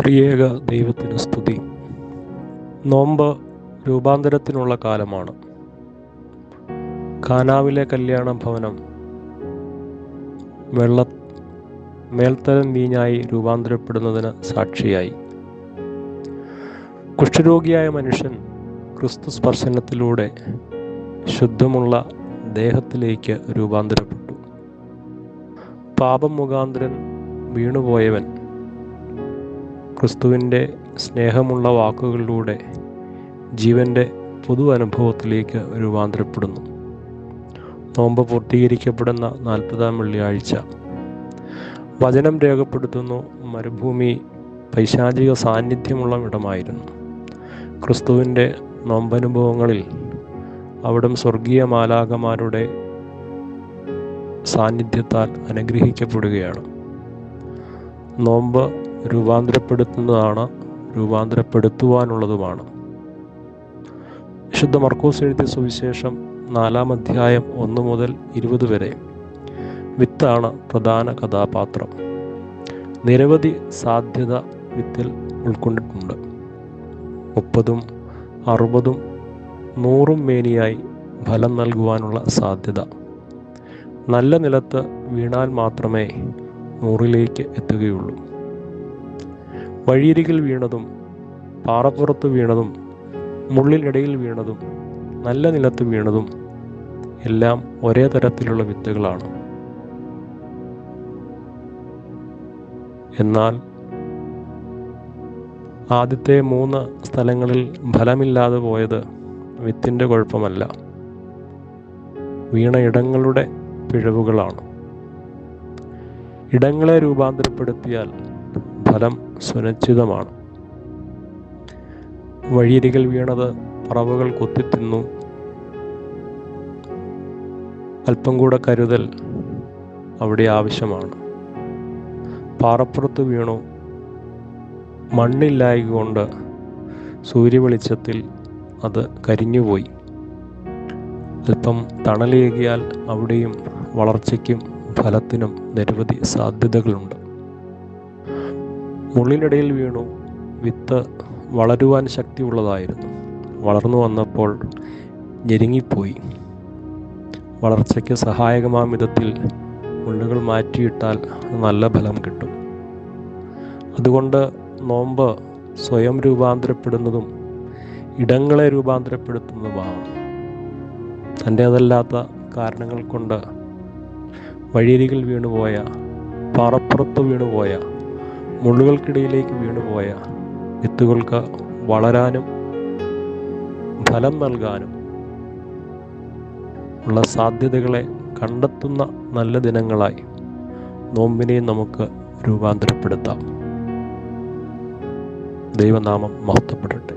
ത്രിയേക ദൈവത്തിന് സ്തുതി നോമ്പ് രൂപാന്തരത്തിനുള്ള കാലമാണ്. കാനാവിലെ കല്യാണ ഭവനം വെള്ള മേൽത്തരം വീഞ്ഞായി രൂപാന്തരപ്പെടുന്നതിന് സാക്ഷിയായി. കുഷ്ഠരോഗിയായ മനുഷ്യൻ ക്രിസ്തു സ്പർശനത്തിലൂടെ ശുദ്ധമുള്ള ദേഹത്തിലേക്ക് രൂപാന്തരപ്പെട്ടു. പാപം മുഖാന്തരൻ വീണുപോയവൻ ക്രിസ്തുവിന്റെ സ്നേഹമുള്ള വാക്കുകളിലൂടെ ജീവന്റെ പൊതു അനുഭവത്തിലേക്ക് രൂപാന്തരപ്പെടുന്നു. നോമ്പ് പൂർത്തീകരിക്കപ്പെടുന്ന നാൽപ്പതാം വെള്ളിയാഴ്ച. വചനം രേഖപ്പെടുത്തുന്നു മരുഭൂമി പൈശാചിക സാന്നിധ്യമുള്ള ഇടമായിരുന്നു. ക്രിസ്തുവിന്റെ നോമ്പനുഭവങ്ങളിൽ അവിടം സ്വർഗീയ മാലാകമാരുടെ സാന്നിധ്യത്താൽ അനുഗ്രഹിക്കപ്പെടുകയാണ്. നോമ്പ് രൂപാന്തരപ്പെടുത്തുന്നതാണ് രൂപാന്തരപ്പെടുത്തുവാനുള്ളതുമാണ്. വിശുദ്ധ മർക്കോസ് എഴുതിയ സുവിശേഷം നാലാം അധ്യായം ഒന്ന് മുതൽ ഇരുപത് വരെ. വിത്താണ് പ്രധാന കഥാപാത്രം. നിരവധി സാധ്യത വിത്തിൽ ഉൾക്കൊണ്ടിട്ടുണ്ട്. മുപ്പതും അറുപതും നൂറും മേനിയായി ഫലം നൽകുവാനുള്ള സാധ്യത. നല്ല നിലത്ത് വീണാൽ മാത്രമേ നൂറിലേക്ക് എത്തുകയുള്ളൂ. വഴിയരികിൽ വീണതും പാറപ്പുറത്ത് വീണതും മുള്ളിനിടയിൽ വീണതും നല്ല നിലത്ത് വീണതും എല്ലാം ഒരേ തരത്തിലുള്ള വിത്തുകളാണ്. എന്നാൽ ആദ്യത്തെ മൂന്ന് സ്ഥലങ്ങളിൽ ഫലമില്ലാതെ പോയത് വിത്തിന്റെ കുഴപ്പമല്ല. വീണ ഇടങ്ങളുടെ പിഴവുകളാണ്. ഇടങ്ങളെ രൂപാന്തരപ്പെടുത്തിയാൽ ഫലം സുനിശ്ചിതമാണ് വഴിയരികിൽ വീണത് പറവുകൾ കൊത്തിത്തിന്നു അല്പം കൂടെ കരുതൽ അവിടെ ആവശ്യമാണ്. പാറപ്പുറത്ത് വീണു. മണ്ണില്ലായകൊണ്ട് സൂര്യവെളിച്ചത്തിൽ അത് കരിഞ്ഞുപോയി. അല്പം തണലേകിയാൽ അവിടെയും വളർച്ചയ്ക്കും ഫലത്തിനും നിരവധി സാധ്യതകളുണ്ട്. മുള്ളിനിടയിൽ വീണു. വിത്ത് വളരുവാൻ ശക്തിയുള്ളതായിരുന്നു. വളർന്നു വന്നപ്പോൾ ഞെരുങ്ങിപ്പോയി. വളർച്ചയ്ക്ക് സഹായകമാം വിധത്തിൽ മുള്ളുകൾ മാറ്റിയിട്ടാൽ നല്ല ഫലം കിട്ടും. അതുകൊണ്ട് നോമ്പ് സ്വയം രൂപാന്തരപ്പെടുന്നതും ഇടങ്ങളെ രൂപാന്തരപ്പെടുത്തുന്നതുമാണ് തന്റേതല്ലാത്ത കാരണങ്ങൾ കൊണ്ട് വഴിയരികിൽ വീണുപോയ പാറപ്പുറത്ത് വീണുപോയ മുള്ളുകൾക്കിടയിലേക്ക് വീണുപോയ വിത്തുകൾക്ക് വളരാനും ഫലം നൽകാനും ഉള്ള സാധ്യതകളെ കണ്ടെത്തുന്ന നല്ല ദിനങ്ങളായി നോമ്പിനെ നമുക്ക് രൂപാന്തരപ്പെടുത്താം. ദൈവനാമം മഹത്വപ്പെടട്ടെ.